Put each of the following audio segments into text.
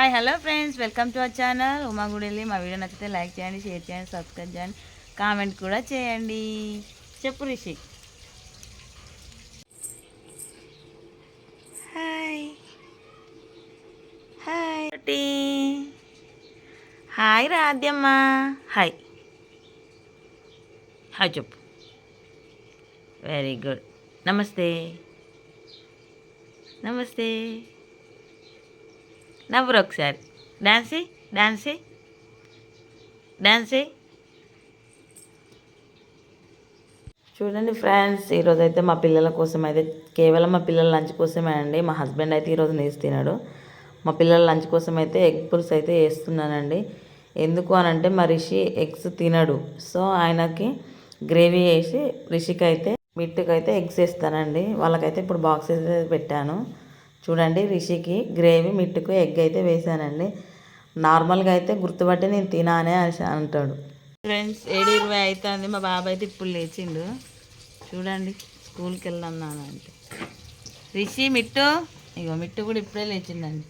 Hi hello friends welcome to our channel Uma Gudelli మా video నచ్చితే like చేయండి share చేయండి సబ్స్క్రైబ్ చేయండి కామెంట్ కూడా చేయండి. చెప్పు రిషి. Hi hi. హాయ్ రాధ్యమ్మ హాయ్ హాయ్ చెప్పు. వెరీ గుడ్ నమస్తే. నమస్తే. నవ్వురు ఒకసారి. Dance dance dance. చూడండి ఫ్రెండ్స్ ఈరోజు అయితే మా పిల్లల కోసం అయితే కేవలం మా పిల్లల లంచ్ కోసమే అండి. మా హస్బెండ్ అయితే ఈరోజు నీసి తినాడు. మా పిల్లల లంచ్ కోసం అయితే ఎగ్ పుల్స్ అయితే వేస్తున్నానండి ఎందుకు అని అంటే మా రిషి ఎగ్స్ తినడు. సో ఆయనకి గ్రేవీ వేసి రిషికి అయితే మిట్టుకి అయితే ఎగ్స్ వేస్తానండి. వాళ్ళకైతే ఇప్పుడు బాక్సెస్ అయితే పెట్టాను. చూడండి రిషికి గ్రేవీ మిట్టుకు ఎగ్ అయితే వేసానండి నార్మల్గా అయితే గుర్తుపట్టి నేను తినానే అని అంటాడు. ఫ్రెండ్స్ ఏడు ఇరవై అవుతుంది మా బాబాయ్ అయితే ఇప్పుడు లేచిండు. చూడండి స్కూల్కి వెళ్దాం నాన్న అంటే రిషి మిట్టు. ఇగో మిట్టు కూడా ఇప్పుడే లేచిందండి.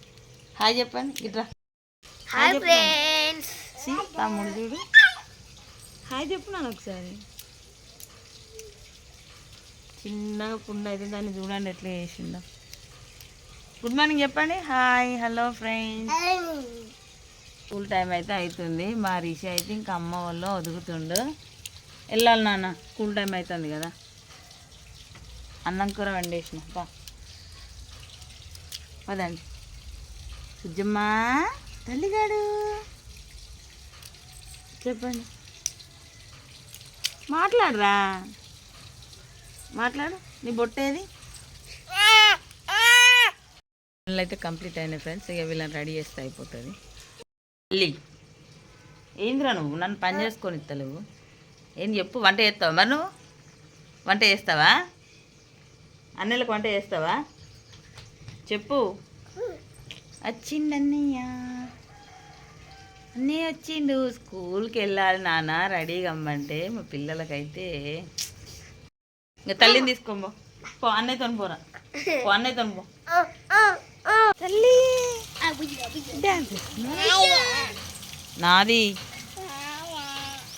హాయ్ చెప్పండి ఇట్రా హాయ్ ఫ్రెండ్స్. తమ్ముడు చూడు. హాయ్ చెప్పు నాన్న ఒకసారి. చిన్నగా కుండ అయితే దాన్ని చూడండి ఎట్లా చేసిందో గుడ్ మార్నింగ్ చెప్పండి. Hi hello friends school time అయితే అవుతుంది మా రిషి అయితే ఇంకా అమ్మ వాళ్ళు ఒదుగుతుండు. వెళ్ళాలి నాన్న స్కూల్ టైం అవుతుంది కదా. అన్నం కూర వండేసిన. బా. పదండి. సుజ్జమ్మ తల్లిగాడు. చెప్పండి. మాట్లాడరా? మాట్లాడు. నీ బొట్టేది పనులు అయితే కంప్లీట్ అయినాయి ఫ్రెండ్స్. ఇక వీళ్ళని రెడీ చేస్తే అయిపోతుంది. మళ్ళీ ఏందిరా నువ్వు? నన్ను పని చేసుకొని ఇస్తలేవు ఏం చెప్పు వంట చేస్తావా మరి నువ్వు? వంట చేస్తావా? అన్నలకు వంట చేస్తావా? చెప్పు. వచ్చిండన్నయ్య. అన్నయ్య వచ్చిండు. స్కూల్కి వెళ్ళాలి నాన్న రెడీగా అమ్మంటే మా పిల్లలకైతే. ఇంకా తల్లిని తీసుకోబో పో. అన్నయ్యతో పోరా. పో అన్నయ్యతో పో. తల్లి. డాన్స్. నాది.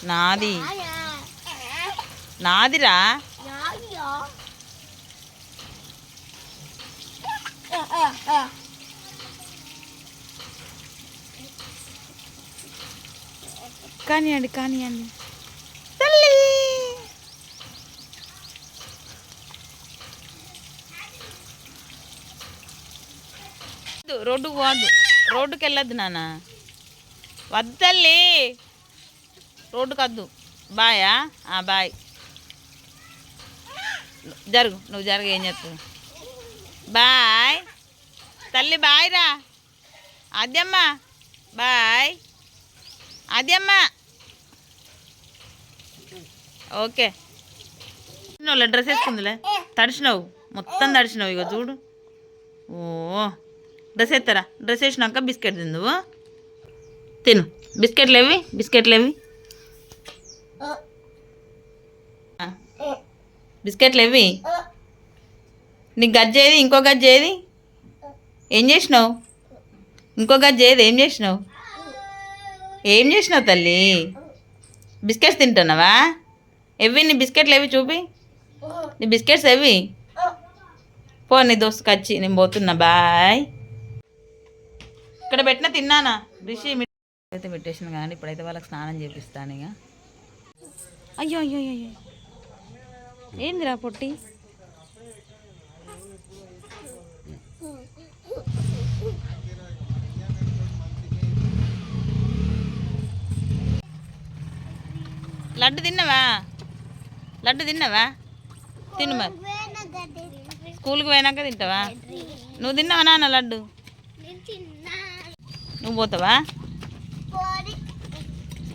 నాది. నాదిరా. కానివ్వండి కానివ్వండి. వద్దు, రోడ్డుకు పోవద్దు. రోడ్డుకి వెళ్ళొద్దు నాన్న. వద్దల్లి. రోడ్డుకి వద్దు బాయా ఆ, బాయ్ జరుగు నువ్వు జరుగు ఏం చేస్తావు బాయ్ తల్లి బాయ్ రా. అదమ్మ బాయ్ అదమ్మ ఓకే. నువ్వు డ్రెస్ వేసుకుందిలే. తడిచినావు మొత్తం తడిచినావు ఇక చూడు. ఓ. డ్రెస్ ఎత్తారా? డ్రెస్ వేసినాక బిస్కెట్ తిందువు? తిను. బిస్కెట్లు ఏవి? బిస్కెట్లు ఏవి? బిస్కెట్లు ఏవి? నీకు గజ్జేది ఇంకో గజ్జేది ఏం చేసినావు? ఇంకో గజ్జేది ఏం చేసినావు? ఏం చేసినావు తల్లి? బిస్కెట్స్ తింటున్నావా? ఎవి నీ బిస్కెట్లు ఏవి చూపి. నీ బిస్కెట్స్ ఎవి పో నీ దోస్తుకి వచ్చి నేను పోతున్నా. బాయ్. ఇక్కడ పెట్టిన తిన్నానా? రిషి అయితే పెట్టేసిన కానీ ఇప్పుడైతే వాళ్ళకి స్నానం చేపిస్తాను ఇక. అయ్యో అయ్యో అయ్యో అయ్యో. ఏందిరా పొట్టి? లడ్డు తిన్నావా? లడ్డు తిన్నావా? తిను మరి. స్కూల్కి పోయినాక తింటావా? నువ్వు తిన్నావా నాన్న లడ్డు? నువ్వు పోతావా?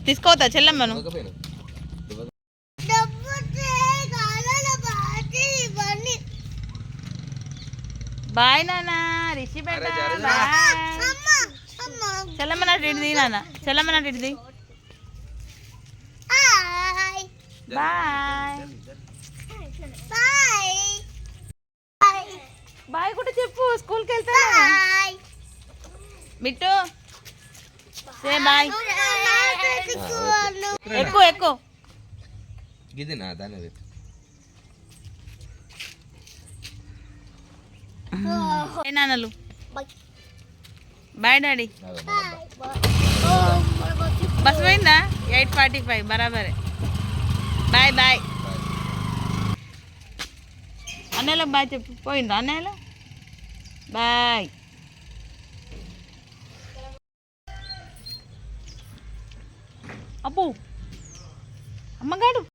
తీసుకోవతా చెల్లమ్మను బాయ్ నాన్న రిషి బేట బాయ్. చెల్లమ్మ నాటి ఇడిది నాన్న. చెల్లమ్మ నాటి ఇడిది బాయ్. బాయ్. కూడా చెప్పు స్కూల్కి వెళ్తా బిట్టు సే బాయ్. ఎక్కువ ఎక్కువ. ఇది నా దాని నాన్నలు. Bye daddy. బస్ పోయిందా? Eight forty five బరాబరే. Bye bye. అన్నయ్యలో bye చెప్పు. పోయిందా అన్నయ్యలో? బాయ్. అబ్బో. అమ్మగాడు